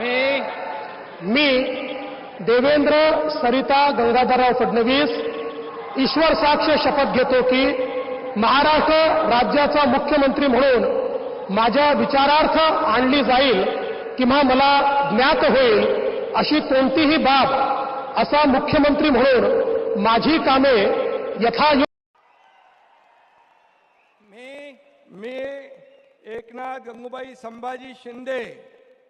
मी मी देवेंद्र सरिता गंगाधरराव फडणवीस ईश्वर साक्ष शपथ घेतो की महाराष्ट्र राज्याचा मुख्यमंत्री म्हणून माझ्या विचारार्थ आणली जाईल किंवा मला ज्ञात होईल अशी कोणतीही बाब असा मुख्यमंत्री म्हणून माझी कामे यथायोग्य मी मी एकनाथ गंगूबाई संभाजी शिंदे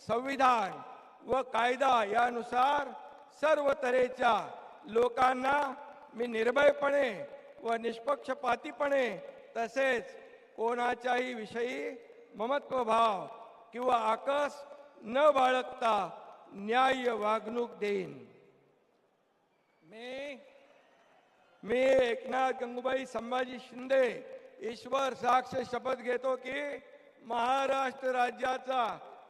संविधान व कायदा यानुसार सर्व तऱ्हेच्या लोकांना मी निर्भयपणे व निष्पक्षपातीपणे तसेच कोणाच्याही विषयी ममत्वभाव किंवा आकस न बाळगता न्याय्य वागणूक देईन. मी मी एकनाथ गंगूबाई संभाजी शिंदे ईश्वर साक्ष शपथ घेतो की महाराष्ट्र राज्याचा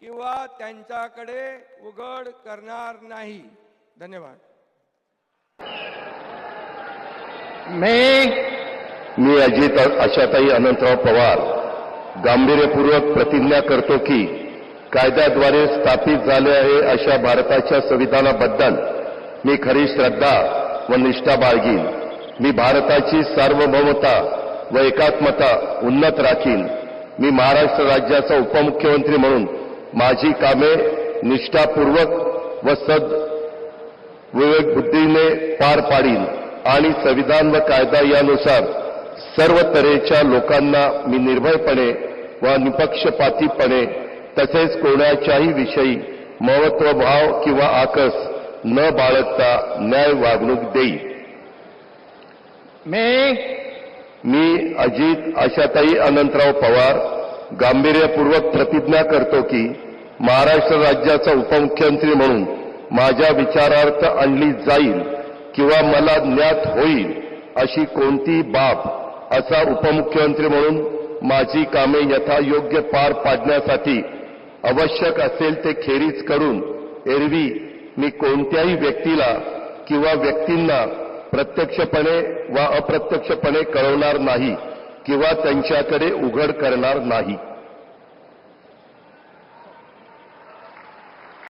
किंवा त्यांच्याकडे उघड करणार नाही. धन्यवाद. मी मी अजित आशाताई अनंतराव पवार गांभीर्यपूर्वक प्रतिज्ञा करतो की कायद्याद्वारे स्थापित झाले आहे अशा भारताच्या संविधानाबद्दल मी खरी श्रद्धा व निष्ठा बाळगीन. मी भारताची सार्वभौमता व एकात्मता उन्नत राखीन. मी महाराष्ट्र राज्याचा उपमुख्यमंत्री म्हणून माझी कामे निष्ठापूर्वक व सद विवेक बुद्धीने पार पाडीन आणि संविधान व कायदा यानुसार सर्व तऱ्हेच्या लोकांना मी निर्भयपणे व निपक्षपातीपणे तसेच कोणाच्याही विषयी महत्वभाव किंवा आकस न बाळगता न्याय वागणूक देईल मी मी अजित आशाताई अनंतराव पवार गांभीर्यपूर्वक प्रतिज्ञा करतो की महाराष्ट्र राज्याचा उपमुख्यमंत्री म्हणून माझ्या विचारार्थ आणली जाईल किंवा मला ज्ञात होईल अशी कोणती बाब असा उपमुख्यमंत्री म्हणून माझी कामे यथायोग्य पार पाडण्यासाठी आवश्यक असेल ते खेरीज करून एरवी मी कोणत्याही व्यक्तीला किंवा व्यक्तींना प्रत्यक्षपणे वा अप्रत्यक्षपणे कळवणार नाही. किंवा त्यांच्याकडे उघड करणार नाही.